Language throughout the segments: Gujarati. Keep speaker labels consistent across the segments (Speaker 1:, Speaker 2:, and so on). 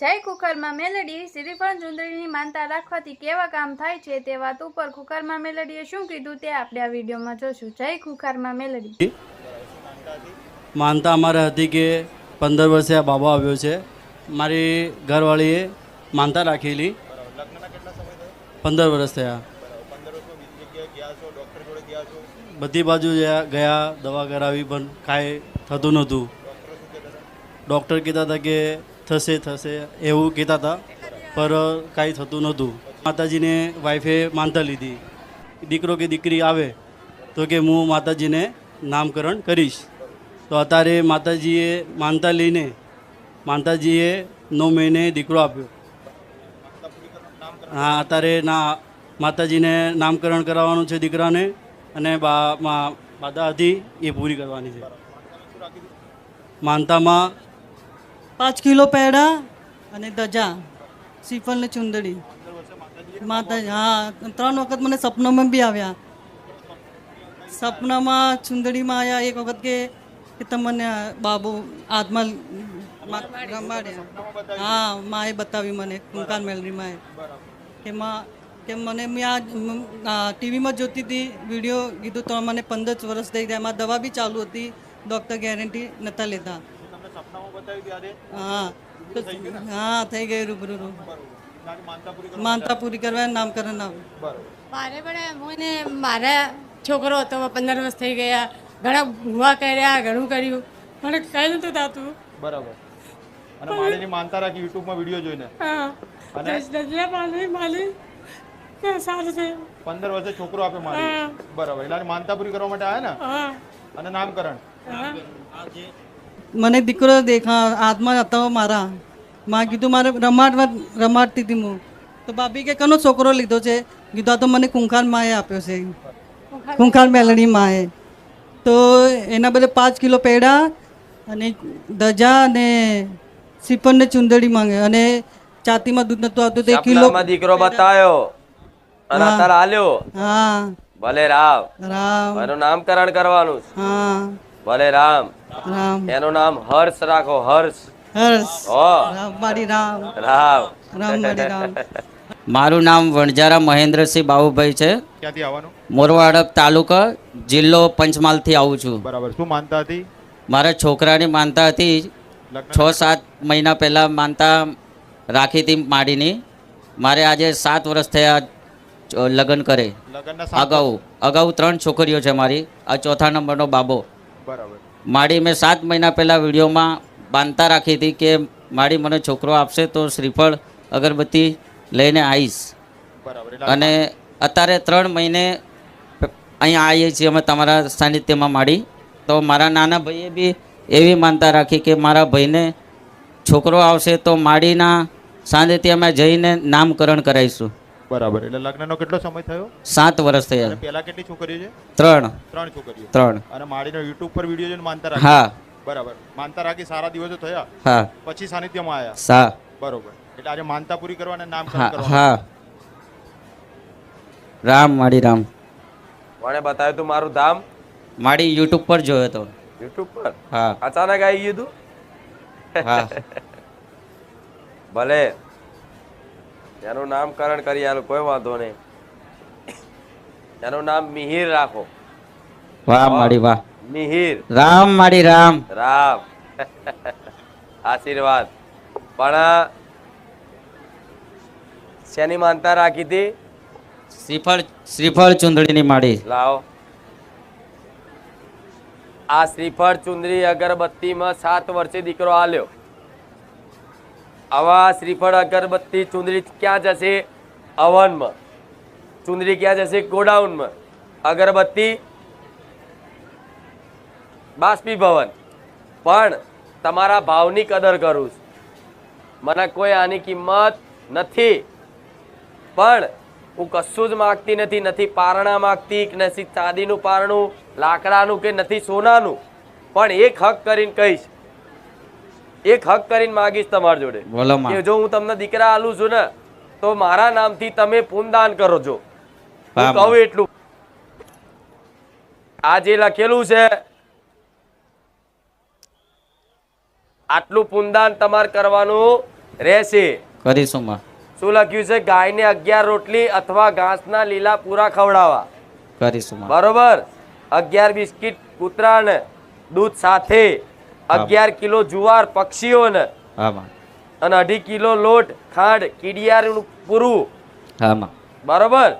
Speaker 1: જય કુકરમાં મેલેડી શ્રીફળ ચુંદડીની માનતા રાખવાથી કેવા કામ થાય છે તે વાત ઉપર કુકરમાં મેલેડીએ શું કીધું તે આપણે આ વિડીયોમાં જોશું. જય કુકરમાં મેલેડી.
Speaker 2: માનતા અમારે હતી કે પંદર વર્ષે આ બાબો આવ્યો છે. મારી ઘરવાળીએ માનતા રાખેલી. પંદર વર્ષ થયા. બધી બાજુ ગયા- દવા કરાવી પણ કાંઈ થતું નહોતું. ડૉક્ટર કહેતા હતા કે થશે થશે એવું કહેતા હતા. પર કાંઈ થતું નહોતું. માતાજીને વાઈફે માનતા લીધી. દીકરો કે દીકરી આવે તો કે હું માતાજીને નામકરણ કરીશ. તો અત્યારે માતાજીએ માનતા લઈને માતાજીએ નવ મહિને દીકરો આપ્યો. હા, અત્યારે ના, માતાજીને નામકરણ કરાવવાનું છે દીકરાને અને બા બાધા હતી, એ પૂરી કરવાની છે. માનતામાં
Speaker 3: પાંચ કિલો પેડા અને શ્રીફળ ને ચુંદડી. માતા હા, ત્રણ વખત મને સપનામાં બી આવ્યા. સપનામાં ચુંદડીમાં આવ્યા એક વખત કે કે તમને બાબુ હાથમાં રમાડ્યા. હા, માએ બતાવી મને, કુંકાન મેલરી માએ. કે માં, કે મને મેં આ ટીવીમાં જોતી હતી વીડિયો, કીધું તો મને પંદર વર્ષ થઈ ગયા. એમાં દવા બી ચાલુ હતી, ડૉક્ટર ગેરંટી નહોતા લેતા. હા. હા થઈ ગયું રૂબરૂ. રૂ માનતા પૂરી કરવા નામકરણ
Speaker 4: મારે પણ મને મારા છોકરો હતો પંદર વર્ષ થઈ ગયા. ઘણા ભૂવા કર્યા ઘણું કર્યું. મને કઈ નતું થતું.
Speaker 5: બરાબર. અને માળીની માનતા રાખી યુટ્યુબમાં વીડિયો જોઈને.
Speaker 4: હા.
Speaker 5: અને?
Speaker 4: પાણી માલી કે સારું છે.
Speaker 5: પંદર વર્ષે છોકરો આપે માળી બરાબર. એટલે માનતા પૂરી કરવા માટે આવ્યા
Speaker 4: હા.
Speaker 5: ને અને નામકરણ.
Speaker 4: હા.
Speaker 3: મને દીકરો દેખા હાથમાં હતા મારા. માં કીધું મારે રમાડવા રમાડતી હતી હું. તો ભાભી કે કનો છોકરો લીધો છે? કીધું આ તો મને કુંખાર માએ આપ્યો છે. કુંખાર મેલણી માએ. તો એના બદલે પાંચ કિલો પેડા અને ધજા અને શ્રીફળ ને ચુંદડી માંગે. અને છાતીમાં દૂધ નતું આવતું તે એક કિલો
Speaker 6: દીકરો અને અત્યારે હાલ્યો.
Speaker 3: હા.
Speaker 6: ભલે રામ.
Speaker 3: રામ.
Speaker 6: એનું નામકરણ કરવાનું
Speaker 3: હા.
Speaker 6: ભલે રામ.
Speaker 3: રામ.
Speaker 6: એનું નામ હર્ષ રાખો હર્ષ.
Speaker 3: હર્ષ.
Speaker 6: ઓ
Speaker 3: રામ મારી રામ.
Speaker 6: રામ.
Speaker 3: રામ મારી રામ.
Speaker 7: મારું નામ વણજારા મહેન્દ્રસિંહ બાબુભાઈ છે.
Speaker 5: ક્યાંથી આવવાનું?
Speaker 7: મોરવાડક તાલુકા જિલ્લો પંચમહાલથી આવું છું.
Speaker 5: બરાબર. શું માનતા હતી?
Speaker 7: મારા છોકરાની માનતા હતી. છ સાત મહિના પહેલાં માનતા રાખી હતી માડીની. મારે આજે સાત વર્ષ થયા લગ્ન કરે. અગાઉ અગાઉ ત્રણ છોકરીઓ છે મારી. આ ચોથા નંબરનો બાબો.
Speaker 5: બરાબર.
Speaker 7: માડી મેં સાત મહિના પહેલાં વિડીયોમાં બાંધતા રાખી હતી કે માડી મને છોકરો આપશે તો શ્રીફળ અગરબત્તી લઈને આવીશ.
Speaker 5: બરાબર
Speaker 7: અને અત્યારે ત્રણ મહિને અહીંયા આવીએ છીએ અમે તમારા સાનિધ્યમાં માડી. તો મારા નાના ભાઈએ બી એવી માનતા રાખી કે મારા ભાઈને છોકરો આવશે તો માડીના સાનિધ્યમાં જઈને નામકરણ કરાવીશું.
Speaker 5: બરાબર. એટલે લગ્નનો કેટલો સમય થયો?
Speaker 7: સાત વર્ષ થયા.
Speaker 5: પહેલા કેટલી છોકરીઓ છે?
Speaker 7: ત્રણ.
Speaker 5: ત્રણ છોકરીઓ.
Speaker 7: ત્રણ.
Speaker 5: અને માળીનો યુટ્યુબ પર વીડિયો જોઈને માનતા રાખી?
Speaker 7: હા.
Speaker 5: બરાબર. માનતા રાખી સારા દિવસો થયા?
Speaker 7: હા.
Speaker 5: પછી સાનિધ્યમાં આવ્યા
Speaker 7: સા.
Speaker 5: બરોબર. એટલે આજે માનતા પૂરી કરવા નામ
Speaker 7: હા રામ માડી રામ.
Speaker 6: કોણે બતાવ્યું તું મારું ધામ?
Speaker 7: માડી યુટ્યુબ પર જોયો હતો
Speaker 6: યુટ્યુબ પર?
Speaker 7: હા.
Speaker 6: અચાનક આવી ગયું તું?
Speaker 7: હા.
Speaker 6: ભલે. એનું નામકરણ કરી આલું કોઈ વાંધો નહીં. એનું નામ મિહિર રાખો.
Speaker 7: વાહ માડી વાહ.
Speaker 6: મિહિર.
Speaker 7: રામ માડી રામ.
Speaker 6: રામ. આશીર્વાદ. પણ શેની માનતા રાખી હતી?
Speaker 7: શ્રીફળ શ્રીફળ ચુંદડીની માડી.
Speaker 6: લાવો. આ શ્રીફળ ચુંદરી અગરબત્તીમાં સાત વર્ષે દીકરો આલ્યો. આવા શ્રીફળ, અગરબત્તી, ચુંદરી ક્યાં જશે? અવનમાં. ચુંદરી ક્યાં જશે? ગોડાઉનમાં. અગરબત્તી, બાષ્પીભવન. પણ તમારા ભાવની કદર કરું છું. મને કોઈ આની કિંમત નથી. પણ હું કશું જ માગતી નથી નથી પારણા માગતી કે નથી ચાંદીનું પારણું, લાકડાનું કે નથી સોનાનું. પણ એક હક કરીને કહીશ એક હક કરીને માગીશ તમારી જોડે. કે જો હું તમને દીકરા આલું છું ને તો મારા નામથી તમે પૂનદાન કરો છો. કહું એટલું. આ જે લખેલું છે આટલું પૂનદાન તમારે કરવાનું રહેશે.
Speaker 7: કરીશું માં
Speaker 6: શું લખ્યું છે? ગાયને અગિયાર રોટલી અથવા ઘાસના લીલા પૂરા ખવડાવવા.
Speaker 7: કરીશું
Speaker 6: બરોબર? અગિયાર બિસ્કિટ કૂતરાને દૂધ સાથે. અગિયાર કિલો જુવાર પક્ષીઓને અને અઢી કિલો લોટ ખાંડ કીડિયાનું પૂરું.
Speaker 7: હા
Speaker 6: બરોબર?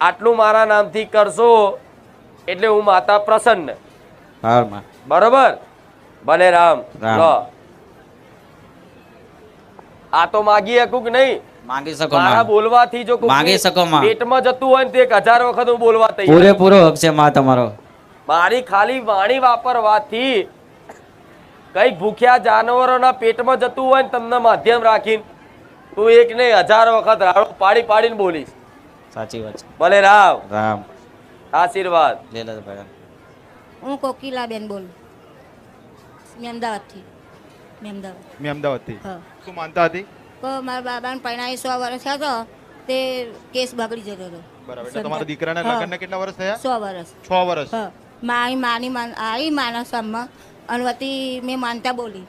Speaker 6: આટલું મારા નામથી કરશો એટલે હું માતા પ્રસન્ન.
Speaker 7: હા માં.
Speaker 6: બરોબર? ભલે રામ. આ તો માગી શકું કે નહીં?
Speaker 7: માંગી શકો
Speaker 6: મારા બોલવાથી જો
Speaker 7: માગી શકો
Speaker 6: પેટમાં જતું હોય ને તો એક હજાર વખત હું બોલવા તૈયાર
Speaker 7: પૂરેપૂરો હક છે માં તમારો.
Speaker 6: મારી ખાલી વાણી વાપરવાથી કઈ ભૂખ્યા જાનવરોના પેટમાં જતું હોય ને તમને માધ્યમ રાખીને તું એક ને હજાર વખત રાડો પાડી પાડીને બોલીશ.
Speaker 7: સાચી વાત છે.
Speaker 6: ભલે રામ.
Speaker 7: રામ.
Speaker 6: આશીર્વાદ.
Speaker 7: લીલાભાઈ
Speaker 8: હું કોકિલાબેન બોલું. મેં અમદાવાદથી. મેં અમદાવાદ.
Speaker 5: મેં અમદાવાદથી?
Speaker 8: હા.
Speaker 5: શું માનતા હતી?
Speaker 8: તો મારા બાબાને પરણાવી સો વર્ષ થયા તો તે કેસ બગડી જતો હતો.
Speaker 5: બરાબર એટલે તમારા દીકરાના લગ્નને કેટલા વર્ષ થયા?
Speaker 8: સો વર્ષ.
Speaker 5: છ વર્ષ.
Speaker 8: હા. મારી માની માન આવી માના સામમાં અને વતી મેં માનતા બોલી.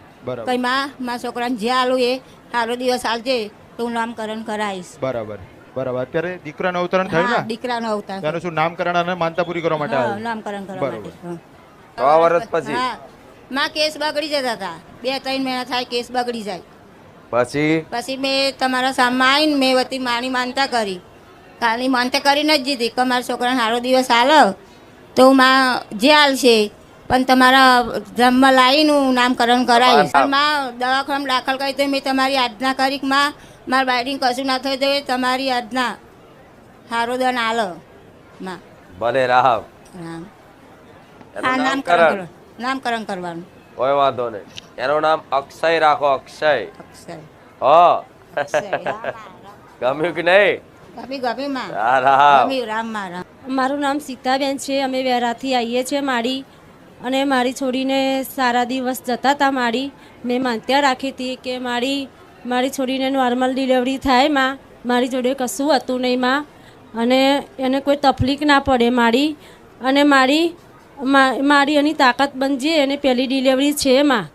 Speaker 8: કઈ માં મારા છોકરાને જે આલું એ સારો દિવસ આલજે તો હું નામકરણ કરાવીશ.
Speaker 5: બરાબર. બરાબર. અત્યારે દીકરાનું અવતરણ થયું
Speaker 8: હા
Speaker 5: ને?
Speaker 8: દીકરાનું અવતરણ
Speaker 5: એનું શું નામકરણ અને માનતા પૂરી કરવા માટે આવ્યું?
Speaker 8: નામકરણ કરવા માટે.
Speaker 6: વર્ષ પછી?
Speaker 8: માં કેસ બગડી જતા હતા. બે ત્રણ મહિના થાય કેસ બગડી જાય.
Speaker 6: પછી?
Speaker 8: પછી મેં તમારા સામે આવીને મેં વતી માની માનતા કરી. કાલની માનતા કરીને જ દીધી કે મારા છોકરાને સારો દિવસ હાલો તો હું માં જે હાલશે પણ તમારા જન્મ લાવીને હું નામકરણ કરાવીશ પણ માં દવાખાનામાં દાખલ કરી તો મેં તમારી આજ્ઞા કરી માં મારા બાયડીને કશું ના થઈ દે તમારી આજ્ઞા. સારો દન આલો માં.
Speaker 6: ભલે રામ.
Speaker 8: રામ હા નામકરણ.
Speaker 6: નામકરણ
Speaker 8: કરવાનું.
Speaker 6: કોઈ વાંધો નહીં. એનું નામ અક્ષય રાખો અક્ષય.
Speaker 8: અક્ષય.
Speaker 6: હો.
Speaker 8: રામ
Speaker 6: ગમ્યું કે નહીં?
Speaker 8: ગમી ગમી
Speaker 6: રામ
Speaker 8: ગમી રામમાં રામ.
Speaker 9: મારું નામ સીતાબેન છે. અમે વેરાથી આવીએ છીએ માડી અને મારી છોડીને સારા દિવસ જતા હતા મારી. મેં માનતા રાખી હતી કે મારી મારી છોડીને નોર્મલ ડિલિવરી થાયમાં. મારી જોડે કશું હતું નહીં માં. અને એને કોઈ તકલીફ ના પડે મારી. અને મારી મારી એની તાકાત બનજે એને પહેલી ડિલિવરી છે માં.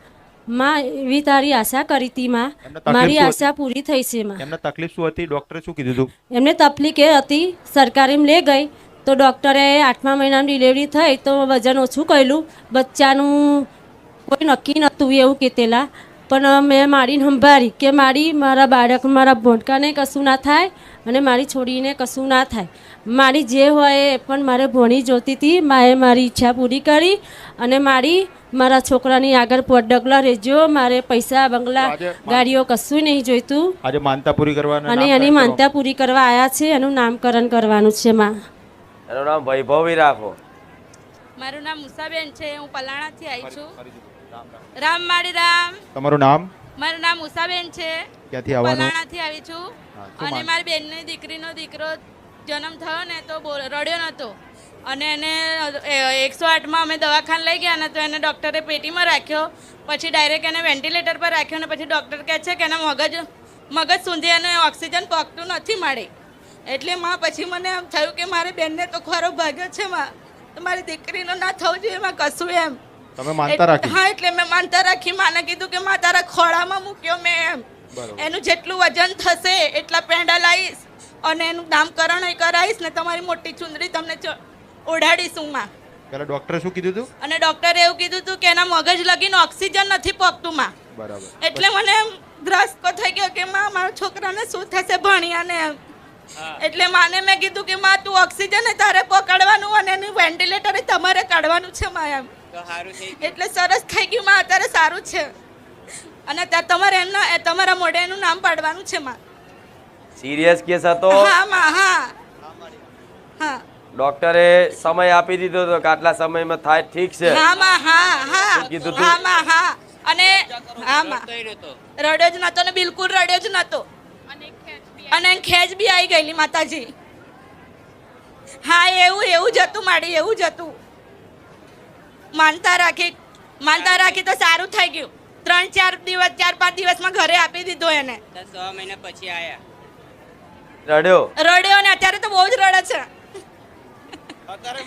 Speaker 9: માં એવી તારી આશા કરી હતી માં. મારી આશા પૂરી થઈ છે માં.
Speaker 5: એમને તકલીફ શું હતી? ડોક્ટરે શું કીધું
Speaker 9: એમને તકલીફ એ હતી સરકારીમાં લઈ ગઈ તો ડૉક્ટરે આઠમા મહિનાની ડિલિવરી થઈ તો વજન ઓછું કર્યું. બચ્ચાનું કોઈ નક્કી નહોતું એવું કહેતેલા પણ મેં મારીને સંભાળી કે મારી મારા બાળક મારા ભોંડકાને કશું ના થાય અને મારી છોડીને કશું ના થાય. મારી જે હોય એ પણ મારે ભોણી જોતી હતી. માએ મારી ઈચ્છા પૂરી કરી અને મારી મારા છોકરાની આગળ ડગલા રહેજો મારે પૈસા બંગલા ગાડીઓ કશું નહીં જોઈતું.
Speaker 5: આજે માનતા પૂરી કરવાના
Speaker 9: અને એની માનતા પૂરી કરવા આવ્યા છે. એનું નામકરણ કરવાનું છે માં.
Speaker 6: એનું નામ વૈભવી રાખો.
Speaker 1: મારું નામ મુસાબેન છે હું પલાણાથી આવી છું. રામ માળી રામ
Speaker 5: તમારું નામ?
Speaker 1: મારું નામ ઉષાબેન છે.
Speaker 5: ક્યાંથી આવવાનું?
Speaker 1: પલાણાથી આવી છું. અને મારી બેનની દીકરીનો દીકરો જન્મ થયો ને તો રડ્યો નહોતો અને એને એકસો આઠમાં અમે દવાખાને લઈ ગયા ને તો એને ડૉક્ટરે પેટીમાં રાખ્યો. પછી ડાયરેક્ટ એને વેન્ટિલેટર પર રાખ્યો ને પછી ડૉક્ટર કહે છે કે એના મગજ મગજ સુધી એને ઓક્સિજન પકતું નથી મળે એટલે માં પછી મને એમ થયું કે મારે બેનને તો ખરો ભાગ્યો છે માં. તો મારી દીકરીનો ના થવું જોઈએ એમાં કશું એમ.
Speaker 5: તમે માનતા રાખી?
Speaker 1: હા એટલે મેં માનતા રાખી. માને કીધું કે માં તારા ખોળામાં મૂક્યો મેં એમ. એનું જેટલું વજન થશે એટલા પેંડા લાવીશ અને એનું નામકરણ કરાવીશ ને તમારી મોટી ચુંદડી તમને ઓઢાડીશ ઓઢાડીશું માં.
Speaker 5: પેલા ડોક્ટરે શું કીધું હતું
Speaker 1: અને ડૉક્ટરે એવું કીધું હતું કે એના મગજ લગીને ઓક્સિજન નથી પકતું માં.
Speaker 5: બરાબર.
Speaker 1: એટલે મને એમ ધ્રાસકો થઈ ગયો કે માં મારા છોકરાને શું થશે ભણ્યાને એમ. એટલે માને મેં કીધું કે માં તું ઓક્સિજન એ તારે પકડવાનું અને એનું વેન્ટિલેટર એ તમારે કાઢવાનું છે માં એમ. એટલે સરસ થઈ ગયું માં અત્યારે સારું છે. અને ત્યાં તમારે એમના તમારા મોઢે એનું નામ પાડવાનું છે માં.
Speaker 6: સિરિયસ કેસ હતો?
Speaker 1: હા માં હા. હા.
Speaker 6: ડોક્ટરે સમય આપી દીધો હતો કે આટલા સમયમાં થાય ઠીક છે.
Speaker 1: હા માં હા હા.
Speaker 6: કીધું
Speaker 1: હા માં હા. અને હા માં. રડ્યો જ નતો ને બિલકુલ રડ્યો જ નતો. અને ખેંચ બી આવી ગયેલી માતાજી. હા એવું એવું જ હતું માડી એવું જ હતું. માનતા રાખી માનતા રાખી તો સારું થઈ ગયું. ત્રણ ચાર દિવસ ચાર પાંચ દિવસમાં ઘરે આપી દીધો એને.
Speaker 6: રડ્યો?
Speaker 1: રડ્યો ને અત્યારે તો બહુ જ રડે છે. અત્યારે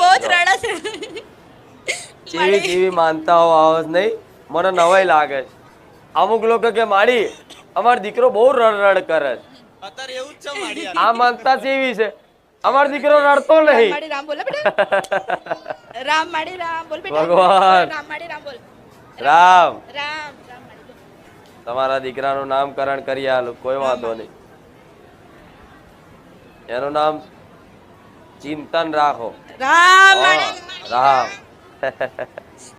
Speaker 1: બહુ જ રડે છે.
Speaker 6: જેવી જેવી માનતાઓ આવો છે નહીં મને નવાઈ લાગે છે. અમુક લોકો કે માડી અમારો દીકરો બહુ રડ રડ કરે છે. આ માનતા એવી છે. અમારો દીકરો રડતો નહીં.
Speaker 1: રામ બોલે બેટા. રામ માડી રામ બોલ બેટા.
Speaker 6: ભગવાન.
Speaker 1: રામ માડી રામ બોલ.
Speaker 6: રામ.
Speaker 1: રામ રામ માડી બોલ.
Speaker 6: તમારા દીકરાનું નામકરણ કરી આલું કોઈ વાંધો નહીં. એનું નામ ચિંતન રાખો.
Speaker 1: રામ.
Speaker 6: રામ.